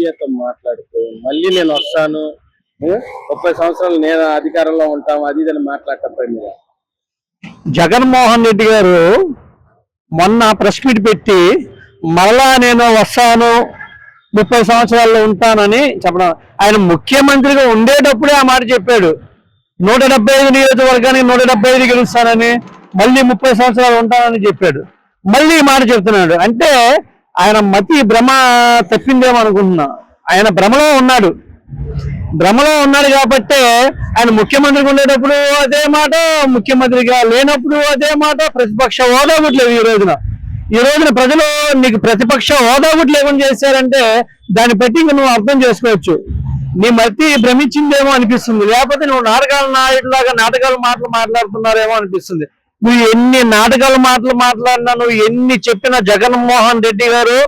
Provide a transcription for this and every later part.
మీడియాతో మాట్లాడుతూ మళ్ళీ నేను వస్తాను ముప్పై సంవత్సరాలు నేను అధికారంలో ఉంటాం అది ఇది అని మాట్లాడటం మీద జగన్మోహన్ రెడ్డి గారు మొన్న ప్రెస్ మీట్ పెట్టి మరలా నేను వస్తాను ముప్పై సంవత్సరాల్లో ఉంటానని చెప్పడం. ఆయన ముఖ్యమంత్రిగా ఉండేటప్పుడే ఆ మాట చెప్పాడు. నూట డెబ్బై ఐదు నియోజకవర్గానికి నూట డెబ్బై ఐదు గెలుస్తానని మళ్ళీ ముప్పై సంవత్సరాలు ఉంటానని చెప్పాడు. మళ్ళీ ఈ మాట చెప్తున్నాడు. అంటే ఆయన మతి భ్రమ తప్పిందేమో అనుకుంటున్నా ఆయన భ్రమలో ఉన్నాడు. భ్రమలో ఉన్నాడు కాబట్టి ఆయన ముఖ్యమంత్రిగా ఉండేటప్పుడు అదే మాట ముఖ్యమంత్రిగా లేనప్పుడు అదే మాట ప్రతిపక్ష హోదా కూడా లేవు ఈ రోజున. ఈ రోజున ప్రజలు నీకు ప్రతిపక్ష హోదా కూడా లేకుండా చేశారంటే దాన్ని బట్టి నువ్వు అర్థం చేసుకోవచ్చు. నీ మతి భ్రమించిందేమో అనిపిస్తుంది. లేకపోతే నువ్వు నాటకాల నాయకులాగా నాటకాల మాటలు మాట్లాడుతున్నారేమో అనిపిస్తుంది. నువ్వు ఎన్ని నాటకాల మాటలు మాట్లాడినా నువ్వు ఎన్ని చెప్పినా జగన్మోహన్ రెడ్డి గారు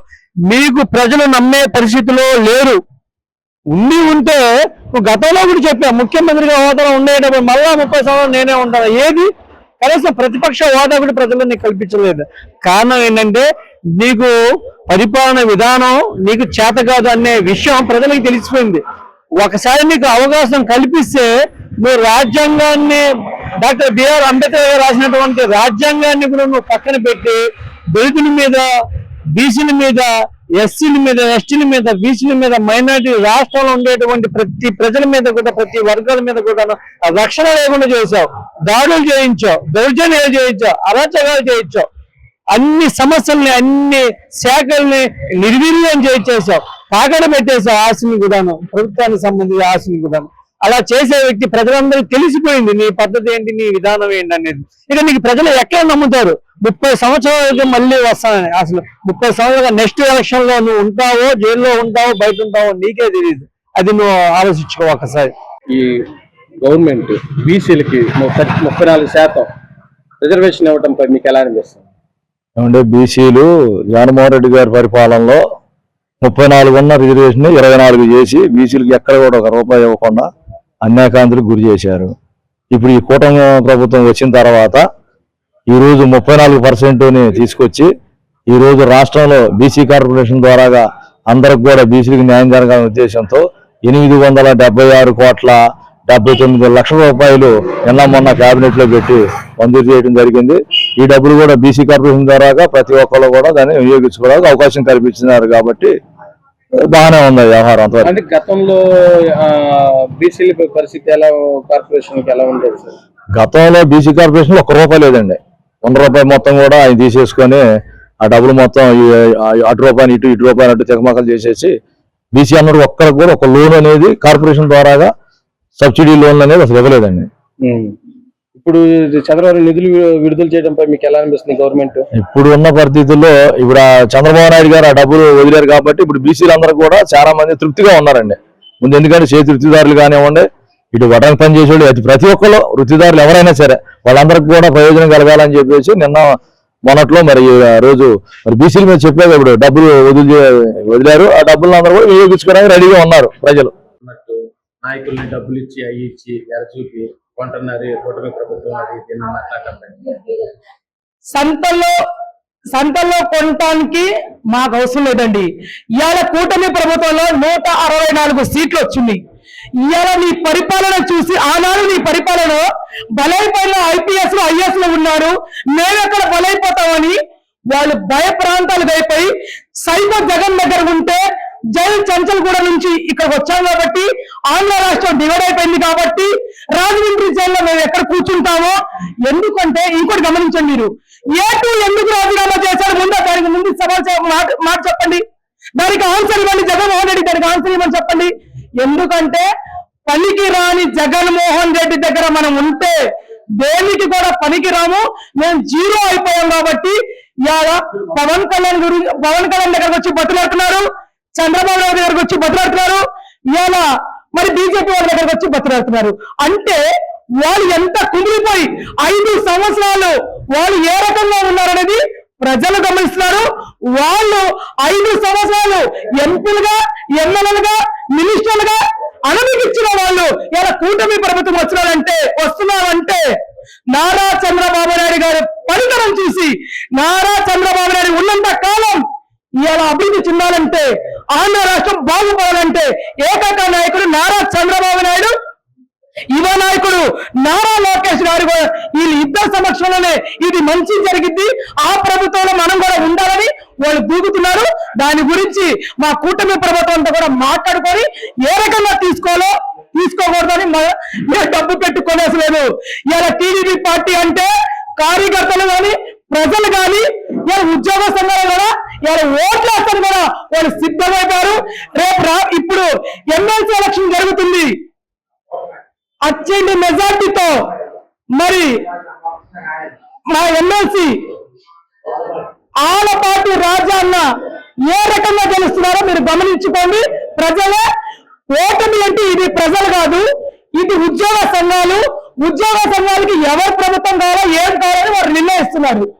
మీకు ప్రజలు నమ్మే పరిస్థితిలో లేరు. ఉండి ఉంటే నువ్వు గతంలో కూడా చెప్పా ముఖ్యమంత్రిగా హోదాలో ఉండేటప్పుడు మళ్ళా ముప్పై సంవత్సరాలు నేనే ఉంటాను. ఏది? కనీసం ప్రతిపక్ష హోదా కూడా ప్రజలు నీకు కల్పించలేదు. కారణం ఏంటంటే నీకు పరిపాలన విధానం నీకు చేత కాదు అనే విషయం ప్రజలకు తెలిసిపోయింది. ఒకసారి నీకు అవకాశం కల్పిస్తే నువ్వు రాజ్యాంగాన్ని డాక్టర్ బిఆర్ అంబేద్కర్ గారు రాసినటువంటి రాజ్యాంగాన్ని కూడా నువ్వు పక్కన పెట్టి దళితుల మీద బీసీల మీద ఎస్సీల మీద ఎస్టీల మీద బీసీల మీద మైనార్టీ రాష్ట్రంలో ఉండేటువంటి ప్రతి ప్రజల మీద కూడా ప్రతి వర్గాల మీద కూడా రక్షణ లేకుండా చేశావు. దాడులు చేయించావు. దౌర్జన్యాలు చేయించావు. అరాచకాలు చేయించావు. అన్ని సమస్యల్ని అన్ని శాఖల్ని నిర్వీర్యం చేయించేసావు తాకడ పెట్టేసావు ఆశని కూడాను ప్రభుత్వానికి సంబంధించిన ఆశని కూడాను. అలా చేసే వ్యక్తి ప్రజలందరికీ తెలిసిపోయింది నీ పద్ధతి ఏంటి నీ విధానం ఏంటి అనేది. ఇక నీకు ప్రజలు ఎక్కడ నమ్ముతారు? ముప్పై సంవత్సరాలకి మళ్ళీ వస్తానని. అసలు ముప్పై సంవత్సరాల నెక్స్ట్ ఎలక్షన్లో నువ్వు ఉంటావో జైల్లో ఉంటావో బయట ఉంటావో నీకే తెలియదు అది నువ్వు ఆలోచించుకో ఒకసారి. ఈ గవర్నమెంట్ బీసీలకి ముప్పై నాలుగు శాతం రిజర్వేషన్ ఇవ్వడంపై మీకు ఎలా అనిపిస్తుంది? ఏమంటే బీసీలు జగన్మోహన్ రెడ్డి గారి పరిపాలనలో ముప్పై నాలుగు ఉన్న రిజర్వేషన్ ఇరవై నాలుగు చేసి బీసీలకు ఎక్కడ కూడా ఒక రూపాయి ఇవ్వకుండా అన్యాకాంతులకు గురి చేశారు. ఇప్పుడు ఈ కూటమి ప్రభుత్వం వచ్చిన తర్వాత ఈరోజు ముప్పై నాలుగు పర్సెంట్ని తీసుకొచ్చి ఈ రోజు రాష్ట్రంలో బీసీ కార్పొరేషన్ ద్వారాగా అందరికి కూడా బీసీలకు న్యాయం జరగాలనే ఉద్దేశంతో ఎనిమిది వందల డెబ్బై ఆరు కోట్ల డెబ్బై తొమ్మిది లక్షల రూపాయలు నిన్న మొన్న క్యాబినెట్లో పెట్టి మంజూరు చేయడం జరిగింది. ఈ డబ్బులు కూడా బీసీ కార్పొరేషన్ ద్వారాగా ప్రతి ఒక్కరు కూడా దాన్ని వినియోగించుకోవడానికి అవకాశం కల్పించినారు కాబట్టి బాగానే ఉంది వ్యవహారం అంటే గతంలో బీసీల పరిస్థితి ఎలా కార్పొరేషన్ ఎలా ఉండేది సార్? గతంలో బీసీ కార్పొరేషన్ ఒక్క రూపాయి లేదండి. వంద రూపాయి మొత్తం కూడా ఆయన తీసేసుకొని ఆ డబ్బులు మొత్తం అటు రూపాయలు ఇటు ఇటు రూపాయలు అటు తెగమకలు చేసేసి బీసీ అన్నది ఒక్కరికి కూడా ఒక లోన్ అనేది కార్పొరేషన్ ద్వారాగా సబ్సిడీ లోన్లు అనేది అసలు ఇవ్వలేదండి. ఇప్పుడు చంద్రబాబు నిధులు విడుదల చేయడంపై మీకు ఎలా అనిపిస్తుంది గవర్నమెంట్? ఇప్పుడు ఉన్న పరిస్థితుల్లో ఇప్పుడు ఆ చంద్రబాబు నాయుడు గారు ఆ డబ్బులు వదిలేరు కాబట్టి ఇప్పుడు బీసీలు అందరూ కూడా చాలా మంది తృప్తిగా ఉన్నారండి. ముందు ఎందుకంటే చేతి వృత్తిదారులు కానివ్వండి ఇటు వడ్రంగి పని చేసేవాళ్ళు అతి ప్రతి ఒక్కరు వృత్తిదారులు ఎవరైనా సరే వాళ్ళందరికీ కూడా ప్రయోజనం కలగాలని చెప్పేసి నిన్న మొన్నట్లో మరి రోజు మరి బీసీల మీద చెప్పేది ఇప్పుడు డబ్బులు వదిలి వదిలారు. ఆ డబ్బులు అందరూ కూడా వినియోగించుకోవడానికి రెడీగా ఉన్నారు ప్రజలు. నాయకుల్ని డబ్బులు ఇచ్చి అవి ఇచ్చి ఎర చూపి కొంటున్నారు కూటమి ప్రభుత్వం అది దీన్ని మాట్లాడటం. సంతల్లో కొనటానికి మాకు అవసరం లేదండి. ఇవాళ కూటమి ప్రభుత్వంలో నూట అరవై నాలుగు సీట్లు వచ్చింది. ఇవాళ నీ పరిపాలన చూసి ఆనాడు నీ పరిపాలన బలైపోయిన ఐపీఎస్లో ఐఎస్లో ఉన్నారు. మేమెక్కడ బలైపోతామని వాళ్ళు భయ ప్రాంతాలకు అయిపోయి సైకో జగన్ దగ్గర ఉంటే జైలు చంచల్గూడ నుంచి ఇక్కడికి వచ్చాం కాబట్టి ఆంధ్ర రాష్ట్రం డివైడ్ అయిపోయింది కాబట్టి రాజమండ్రి జైల్లో మేము ఎక్కడ కూర్చుంటామో? ఎందుకంటే ఇంకోటి గమనించండి మీరు. ఏ టూ ఎందుకు రాజీనామా చేశారు? ముందు దానికి ముందు సమాచారం మాట మాట చెప్పండి. దానికి ఆన్సర్ ఇవ్వండి. జగన్మోహన్ రెడ్డి దానికి ఆన్సర్ ఇవ్వమని చెప్పండి. ఎందుకంటే పనికి రాని జగన్మోహన్ రెడ్డి దగ్గర మనం ఉంటే దేనికి కూడా పనికి రాము? మేము జీరో అయిపోయాం కాబట్టి ఇవాళ పవన్ కళ్యాణ్ గురించి పవన్ కళ్యాణ్ దగ్గరకు వచ్చి బతులాడుతున్నారు. చంద్రబాబు నాయుడు దగ్గరకు వచ్చి బతులాడుతున్నారు. ఇవాళ మరి బీజేపీ వాళ్ళ దగ్గరకు వచ్చి బతిరాడుతున్నారు అంటే వాళ్ళు ఎంత కుమిలిపోయి ఐదు సంవత్సరాలు వాళ్ళు ఏ రకంగా ఉన్నారనేది ప్రజలు గమనిస్తున్నారు. వాళ్ళు ఐదు సంవత్సరాలు ఎంపీలుగా ఎమ్మెల్యేలుగా మినిస్టర్లుగా అనుమతించిన వాళ్ళు ఇలా కూటమి ప్రభుత్వం వచ్చినారంటే వస్తున్నారంటే నారా చంద్రబాబు నాయుడు గారి పరితరం చూసి నారా చంద్రబాబు నాయుడు ఉన్నంత కాలం ఇలా అభివృద్ధి చెందాలంటే ఆంధ్ర రాష్ట్రం బాగుపడాలంటే ఏకైక నాయకుడు నారా చంద్రబాబు నాయుడు. యువ నాయకుడు నారా లోకేష్ గారు కూడా ఇద్దరు సమక్షంలోనే ఇది మంచి జరిగింది ఆ ప్రభుత్వంలో మనం కూడా ఉండాలని వాళ్ళు దూకుతున్నారు. దాని గురించి మా కూటమి ప్రభుత్వంతో కూడా మాట్లాడుకొని ఏ రకంగా తీసుకోవాలో తీసుకోకూడదని మేము డబ్బు పెట్టుకోనేసలేదు ఇలా టీడీపీ పార్టీ అంటే కార్యకర్తలు కానీ ప్రజలు కానీ ఇలా ఉద్యోగ సంఘాలు కూడా ఇలా ఓట్లు వేస్తారు కూడా వాళ్ళు సిద్ధమవుతారు. రేపు రా ఇప్పుడు ఎమ్మెల్సీ ఎలక్షన్ జరుగుతుంది. అత్యంత మెజార్టీతో మరి మా ఎమ్మెల్సీ ఆలపాటి రాజా అన్న ఏ రకంగా గెలుస్తున్నారో మీరు గమనించుకోండి. ప్రజలే ఓటమి అంటే ఇది ప్రజలు కాదు ఇది ఉద్యోగ సంఘాలు. ఉద్యోగ సంఘాలకి ఎవరు ప్రభుత్వం కావాలో ఏం కావాలని వారు నిర్ణయిస్తున్నారు.